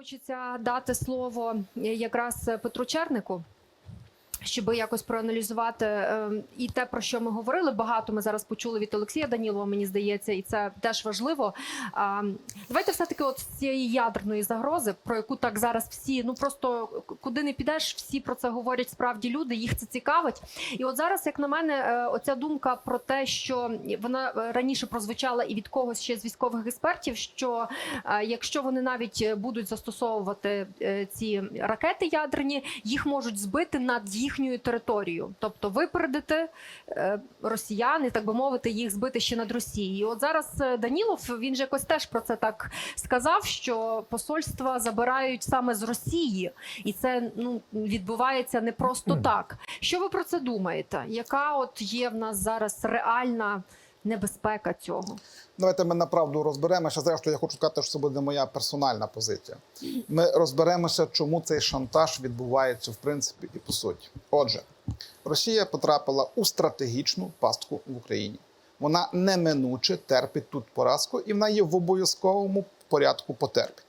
Хочеться дати слово якраз Петру Чернику. Щоб якось проаналізувати е, і те, про що ми говорили, багато ми зараз почули від Олексія Данілова, мені здається, і це теж важливо. А, давайте все таки, от з цієї ядерної загрози, про яку так зараз всі, ну просто куди не підеш, всі про це говорять справді люди, їх це цікавить. І от зараз, як на мене, е, оця думка про те, що вона е, раніше прозвучала і від когось ще з військових експертів, що е, якщо вони навіть е, будуть застосовувати е, ці ракети ядерні, їх можуть збити над їхньою територією, тобто випередити росіяни, росіян і так би мовити, їх збити ще над Росією. І От зараз е, Данілов він же якось теж про це так сказав, що посольства забирають саме з Росії, і це ну відбувається не просто так. Що ви про це думаєте? Яка от є в нас зараз реальна небезпека цього? Давайте ми направду розберемося. Зрештою, я хочу сказати, що це буде моя персональна позиція. Ми розберемося, чому цей шантаж відбувається в принципі і по суті. Отже, Росія потрапила у стратегічну пастку в Україні. Вона неминуче терпить тут поразку, і вона її в обов'язковому порядку потерпить.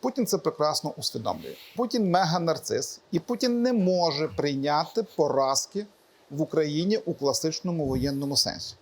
Путін це прекрасно усвідомлює. Путін мега-нарцис, і Путін не може прийняти поразки в Україні у класичному воєнному сенсі.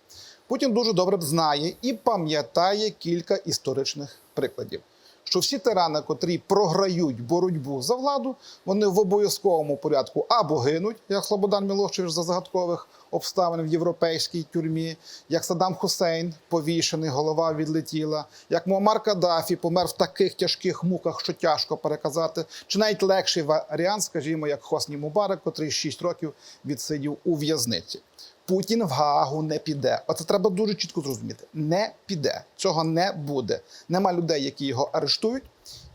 Путін дуже добре знає і пам'ятає кілька історичних прикладів. Що всі тирани, котрі програють боротьбу за владу, вони в обов'язковому порядку або гинуть, як Слободан Мілошевич за загадкових обставин в європейській тюрмі, як Саддам Хусейн, повішений, голова відлетіла, як Муаммар Каддафі помер в таких тяжких муках, що тяжко переказати, чи навіть легший варіант, скажімо, як Хосні Мубарак, котрий 6 років відсидів у в'язниці. Путін в Гаагу не піде. Оце треба дуже чітко зрозуміти. Не піде. Цього не буде. Нема людей, які його арештують.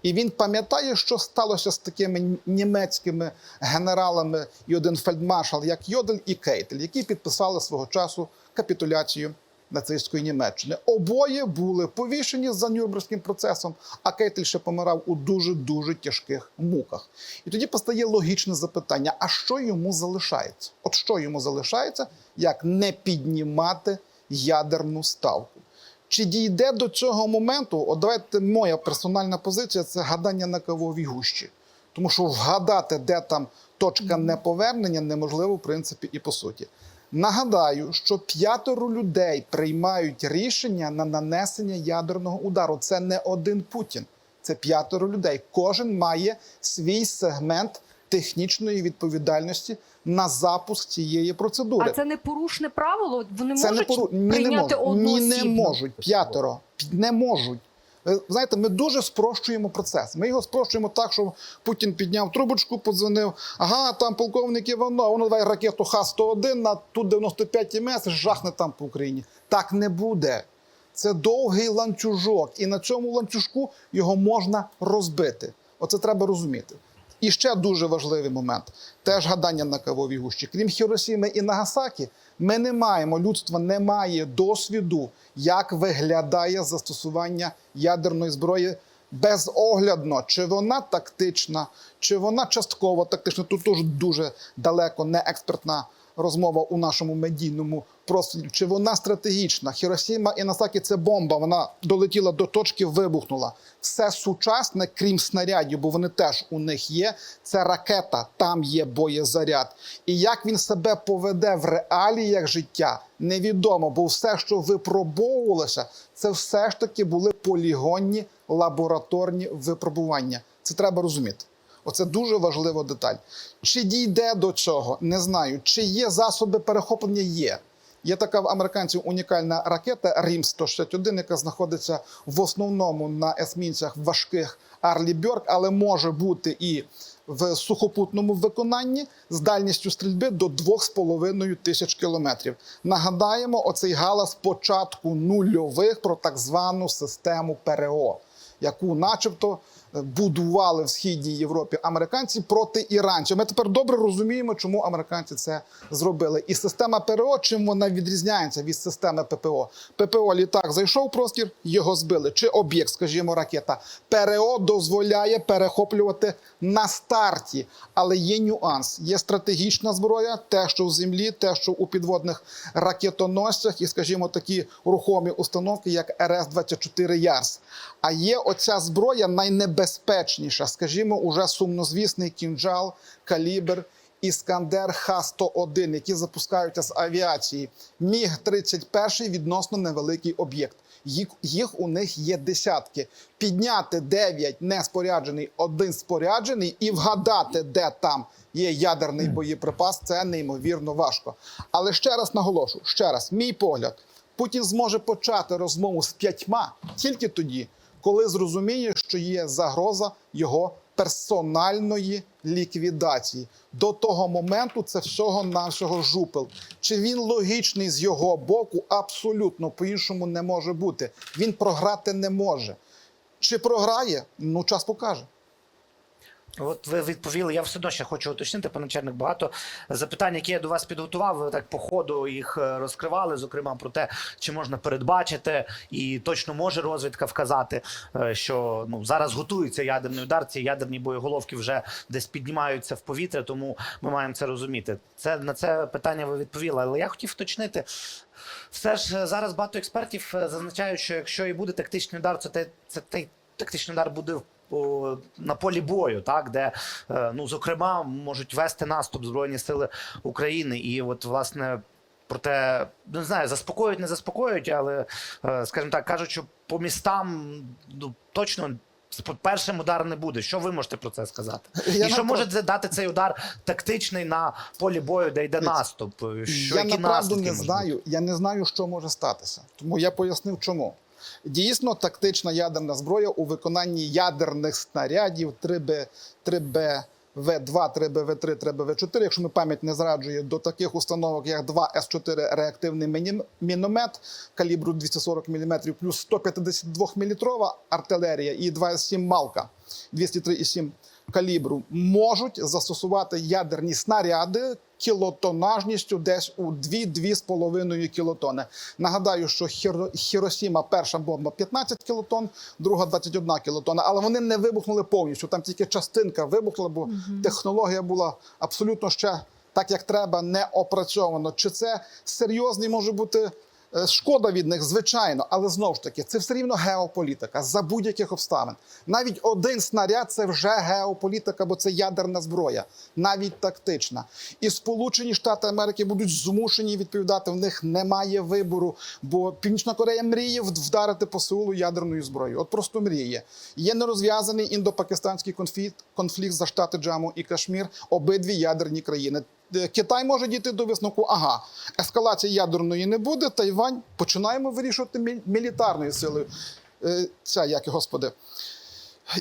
І він пам'ятає, що сталося з такими німецькими генералами і один фельдмаршал, як Йодель і Кейтель, які підписали свого часу капітуляцію нацистської Німеччини. Обоє були повішені за Нюрнберзьким процесом, а Кейтель ще помирав у дуже дуже тяжких муках. І тоді постає логічне запитання: а що йому залишається? От що йому залишається, як не піднімати ядерну ставку? Чи дійде до цього моменту? От давайте моя персональна позиція це гадання на кавовій гущі. Тому що вгадати, де там точка неповернення, неможливо, в принципі, і по суті. Нагадаю, що п'ятеро людей приймають рішення на нанесення ядерного удару. Це не один Путін, це п'ятеро людей. Кожен має свій сегмент технічної відповідальності на запуск цієї процедури. А це не порушне правило? Вони Це не можуть пору... Ні, не прийняти можуть. Ні, не можуть. П'ятеро. Не можуть. Ви знаєте, ми дуже спрощуємо процес. Ми його спрощуємо так, що Путін підняв трубочку, подзвонив. Ага, там полковник Іванов, воно давай ракету Х-101 на Ту-95 МС, жахне там по Україні. Так не буде. Це довгий ланцюжок, і на цьому ланцюжку його можна розбити. Оце треба розуміти. І ще дуже важливий момент: теж гадання на кавовій гущі. Крім Хіросіми і Нагасакі, ми не маємо, людство не має досвіду, як виглядає застосування ядерної зброї безоглядно, чи вона тактична, чи вона частково тактична. Тут теж дуже далеко не експертна розмова у нашому медійному просторі. Чи вона стратегічна? Хіросіма і Насакі це бомба. Вона долетіла до точки, вибухнула. Все сучасне, крім снарядів, бо вони теж у них є. Це ракета, там є боєзаряд. І як він себе поведе в реаліях життя, невідомо, бо все, що випробовувалося, це все ж таки були полігонні лабораторні випробування. Це треба розуміти. Оце дуже важлива деталь. Чи дійде до цього? Не знаю. Чи є засоби перехоплення? Є. Є така в американців унікальна ракета Рім 161, яка знаходиться в основному на есмінцях важких Арлі Бьорк, але може бути і в сухопутному виконанні з дальністю стрільби до 2,5 тисяч кілометрів. Нагадаємо, оцей галас початку нульових про так звану систему ПРО, яку, начебто, будували в східній Європі американці проти іранців. Ми тепер добре розуміємо, чому американці це зробили. І система ПРО, чим вона відрізняється від системи ППО. ППО літак зайшов простір, його збили. Чи об'єкт, скажімо, ракета. ПРО дозволяє перехоплювати на старті, але є нюанс. Є стратегічна зброя, те, що в землі, те, що у підводних ракетоносцях, і, скажімо, такі рухомі установки, як РС-24 Ярс. А є оця зброя найнебезпечніша небезпечніша, скажімо, уже сумнозвісний кінжал, калібр. Іскандер Х-101, які запускаються з авіації. Міг 31 відносно невеликий об'єкт. Їх, їх у них є десятки. Підняти 9 неспоряджений, один споряджений і вгадати, де там є ядерний боєприпас, це неймовірно важко. Але ще раз наголошу: ще раз, мій погляд, Путін зможе почати розмову з п'ятьма тільки тоді, коли зрозуміє, що є загроза його персональної ліквідації. До того моменту це всього нашого жупел. Чи він логічний з його боку? Абсолютно по-іншому не може бути. Він програти не може. Чи програє? Ну, час покаже. От ви відповіли. Я все одно ще хочу уточнити, пане Черник, багато запитань, які я до вас підготував. Ви так по ходу їх е, розкривали, зокрема про те, чи можна передбачити, і точно може розвідка вказати, е, що ну зараз готується ядерний удар. Ці ядерні боєголовки вже десь піднімаються в повітря, тому ми маємо це розуміти. Це на це питання ви відповіли. Але я хотів уточнити. Все ж е, зараз багато експертів зазначають, що якщо і буде тактичний удар, це те, це той тактичний удар буде на полі бою, так де е, ну зокрема можуть вести наступ збройні сили України, і от власне. Проте не знаю, заспокоюють, не заспокоюють, але е, скажімо так, кажуть, що по містам ну точно першим удар не буде. Що ви можете про це сказати? Я і що може дати цей удар тактичний на полі бою, де йде наступ? Що я які направду не знаю. Я не знаю, що може статися. Тому я пояснив, чому. Дійсно, тактична ядерна зброя у виконанні ядерних снарядів 3Б, 3Б. В2, 3БВ3, 3БВ4, якщо ми пам'ять не зраджує, до таких установок, як 2С4 реактивний міні- міномет калібру 240 мм, плюс 152 мм артилерія і 2С7 Малка 203,7 калібру, можуть застосувати ядерні снаряди кілотонажністю десь у 2-2,5 кілотони. Нагадаю, що Хіро- Хіросіма перша бомба 15 кілотон, друга 21 кілотона, але вони не вибухнули повністю. Там тільки частинка вибухла, бо технологія була абсолютно ще так, як треба, не опрацьовано. Чи це серйозний може бути Шкода від них, звичайно, але знову ж таки, це все рівно геополітика за будь-яких обставин. Навіть один снаряд це вже геополітика, бо це ядерна зброя, навіть тактична. І Сполучені Штати Америки будуть змушені відповідати. В них немає вибору, бо Північна Корея мріє вд- вдарити по Сеулу ядерною зброєю. От просто мріє. Є нерозв'язаний індопакистанський конфлікт, конфлікт за штати Джаму і Кашмір, обидві ядерні країни. Е, Китай може дійти до висновку, ага, ескалації ядерної не буде. Тайвань починаємо вирішувати мілітарною силою. Е, Ця як господи.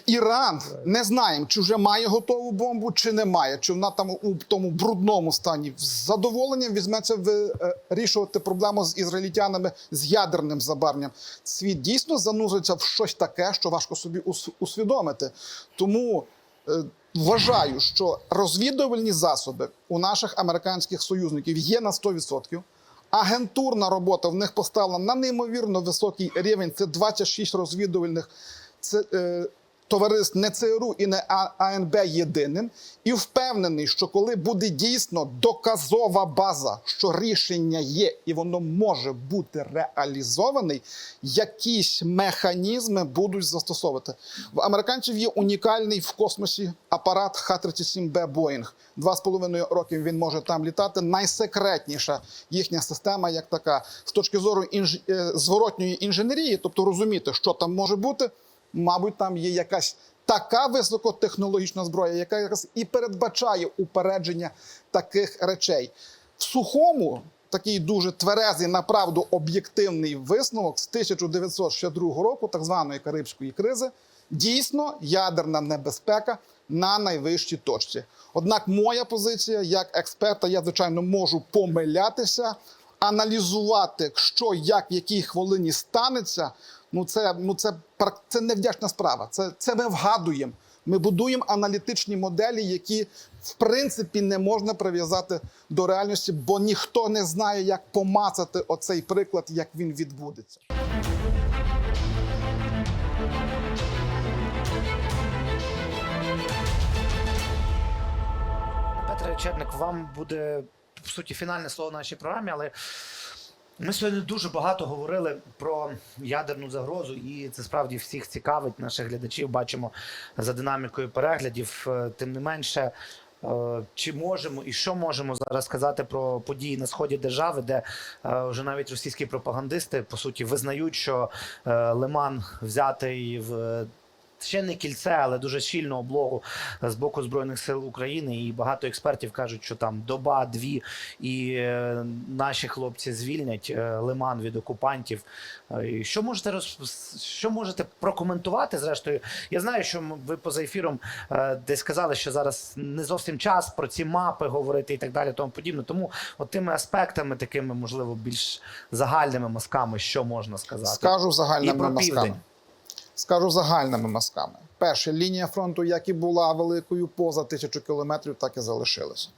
Іран не знаємо, чи вже має готову бомбу, чи не має, чи вона там у тому брудному стані. З задоволенням візьметься вирішувати проблему з ізраїльтянами з ядерним забарвленням. Світ дійсно зануриться в щось таке, що важко собі усвідомити. Тому е, вважаю, що розвідувальні засоби у наших американських союзників є на 100%. Агентурна робота в них поставлена на неймовірно високий рівень. Це 26 розвідувальних це, е, товариств не ЦРУ і не АНБ єдиним. І впевнений, що коли буде дійсно доказова база, що рішення є і воно може бути реалізований, якісь механізми будуть застосовувати. В американців є унікальний в космосі апарат Х-37Б Боїнг. Два з половиною років він може там літати. Найсекретніша їхня система, як така, з точки зору інж... е, зворотньої інженерії, тобто розуміти, що там може бути. Мабуть, там є якась така високотехнологічна зброя, яка якраз і передбачає упередження таких речей. В сухому такий дуже тверезий, направду об'єктивний висновок з 1962 року, так званої Карибської кризи, дійсно ядерна небезпека на найвищій точці. Однак, моя позиція як експерта, я звичайно можу помилятися, аналізувати, що як в якій хвилині станеться. Ну це ну це це невдячна справа. Це, це ми вгадуємо. Ми будуємо аналітичні моделі, які в принципі не можна прив'язати до реальності, бо ніхто не знає, як помацати оцей приклад, як він відбудеться. Петре Черник, вам буде по суті фінальне слово в нашій програмі, але Ми сьогодні дуже багато говорили про ядерну загрозу, і це справді всіх цікавить. Наших глядачів бачимо за динамікою переглядів. Е, Тим не менше, е, чи можемо і що можемо зараз сказати про події на сході держави, де е, вже навіть російські пропагандисти по суті визнають, що Лиман взятий в. Ще не кільце, але дуже щільну облогу з боку збройних сил України. І багато експертів кажуть, що там доба, дві, і е, наші хлопці звільнять е, лиман від окупантів. Е, Що можете роз... що можете прокоментувати? Зрештою, я знаю, що ви поза ефіром десь сказали, що зараз не зовсім час про ці мапи говорити і так далі, тому подібне. Тому от тими аспектами, такими можливо більш загальними мазками, що можна сказати, Скажу і загальними про мазками. південь. Скажу загальними мазками. Перше, лінія фронту, як і була великою поза тисячу кілометрів, так і залишилася.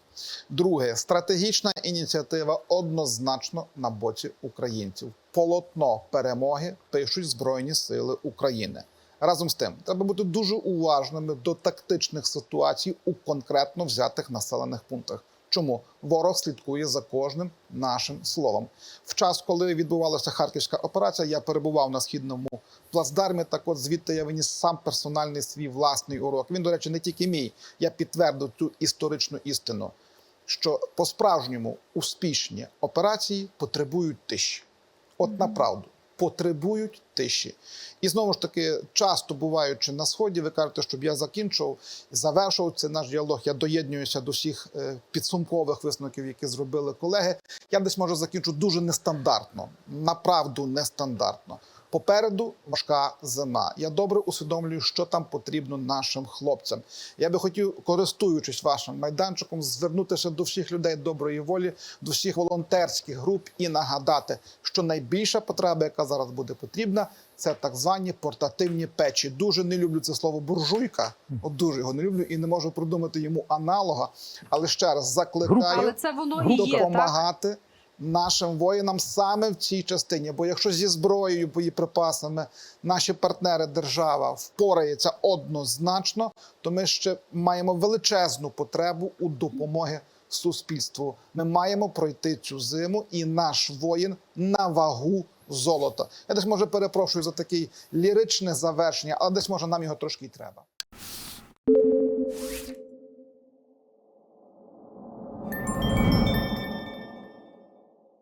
Друге, стратегічна ініціатива однозначно на боці українців. Полотно перемоги пишуть Збройні Сили України. Разом з тим, треба бути дуже уважними до тактичних ситуацій у конкретно взятих населених пунктах. Чому ворог слідкує за кожним нашим словом? В час, коли відбувалася харківська операція, я перебував на східному плацдармі. Так от звідти я виніс сам персональний свій власний урок. Він, до речі, не тільки мій. Я підтвердив цю історичну істину, що по-справжньому успішні операції потребують тиші. От направду. Потребують тиші. І знову ж таки, часто буваючи на сході, ви кажете, щоб я закінчив, завершив цей наш діалог. Я доєднуюся до всіх е, підсумкових висновків, які зробили колеги. Я десь може закінчу дуже нестандартно, направду нестандартно. Попереду важка зима. Я добре усвідомлюю, що там потрібно нашим хлопцям. Я би хотів, користуючись вашим майданчиком, звернутися до всіх людей доброї волі, до всіх волонтерських груп і нагадати, що найбільша потреба, яка зараз буде потрібна, це так звані портативні печі. Дуже не люблю це слово буржуйка. От дуже його не люблю і не можу придумати йому аналога. Але ще раз закликаю Але це воно і є, так? Нашим воїнам саме в цій частині. Бо якщо зі зброєю, боєприпасами наші партнери держава впорається однозначно, то ми ще маємо величезну потребу у допомоги суспільству. Ми маємо пройти цю зиму, і наш воїн на вагу золота. Я десь може перепрошую за таке ліричне завершення, але десь може нам його трошки й треба.